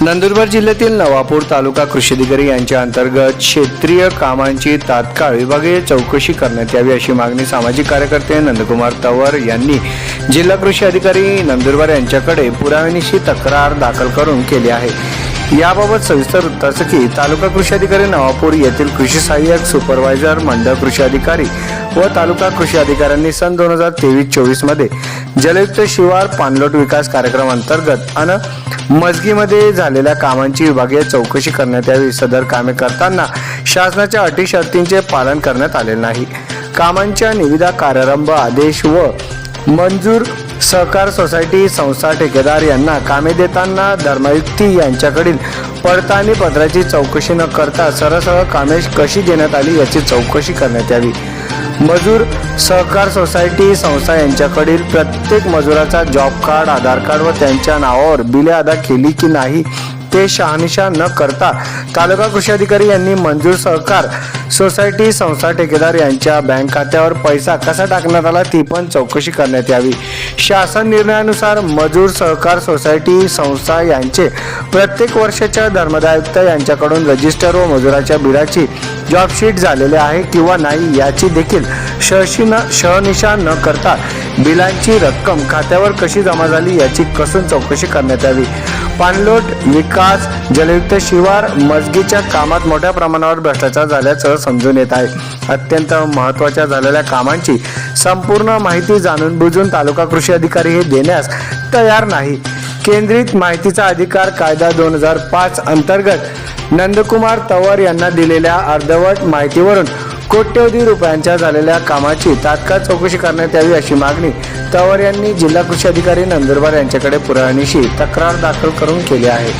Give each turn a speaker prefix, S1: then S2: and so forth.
S1: नंदुरबार जिल्ह्यातील नवापूर तालुका कृषी अधिकारी यांच्या अंतर्गत क्षेत्रीय कामांची तात्काळ विभागीय चौकशी करण्यात यावी अशी मागणी सामाजिक कार्यकर्ते नंदकुमार तवर यांनी जिल्हा कृषी अधिकारी नंदुरबार यांच्याकडे पुराव्यानिशी तक्रार दाखल करून केली आहे. याबाबत सविस्तर वृत्त की तालुका कृषी अधिकारी नवापूर येथील कृषी सहाय्यक सुपरवायझर मंडळ कृषी अधिकारी व तालुका कृषी अधिकाऱ्यांनी सन दोन हजार तेवीस चोवीसमध्ये जलयुक्त शिवार पाणलोट विकास कार्यक्रम अंतर्गत अन मजगीमध्ये झालेल्या कामांची विभागीय चौकशी करण्यात यावी सदर कामे करताना शासनाच्या अटी शर्तींचे पालन करण्यात आले नाही. कामांच्या निविदा कार्यारंभ आदेश व मंजूर सहकार सोसायटी संस्था ठेकेदार यांना कामे देताना धर्मयुक्ती यांच्याकडील पडताळणी पत्राची चौकशी न करता सरसह कामे कशी देण्यात आली याची चौकशी करण्यात यावी. मजूर सहकार सोसायटी संस्था यांच्याकडील प्रत्येक मजुराचा जॉब कार्ड आधार कार्ड व त्यांच्या नावावर बिले अदा केली की नाही ते शहानिशा न करता तालुका कृषी अधिकारी यांनी मंजूर सहकार सोसायटी संस्था ठेकेदार यांच्या बँक खात्यावर पैसा कसा टाकण्यात आला ती पण चौकशी करण्यात यावी. शासन निर्णयानुसार मजूर सहकार सोसायटी संस्था यांचे प्रत्येक वर्षाच्या धर्मदायुक्त यांच्याकडून रजिस्टर व मजुराच्या बिलाची जॉबशीट झालेले आहे किंवा नाही याची देखील शहशिन शहनिशा न करता बिलांची रक्कम खात्यावर कशी जमा झाली याची कसून चौकशी करण्यात यावी. पाणलोट विकास जलयुक्त शिवार मजगीच्या कामात मोठ्या प्रमाणावर भ्रष्टाचार झाल्याचं समजून येत आहे. अत्यंत महत्त्वाच्या झालेल्या कामांची संपूर्ण माहिती जाणून बुजून तालुका कृषी अधिकारी हे देण्यास तयार नाही. केंद्रित माहितीचा अधिकार कायदा दोन हजार पाच अंतर्गत नंदकुमार तवर यांना दिलेल्या अर्धवट माहितीवरून कोट्यवधी रुपयांच्या झालेल्या कामाची तात्काळ चौकशी करण्यात यावी अशी मागणी तवर यांनी जिल्हा कृषी अधिकारी नंदुरबार यांच्याकडे पुराणीशी तक्रार दाखल करून केली आहे.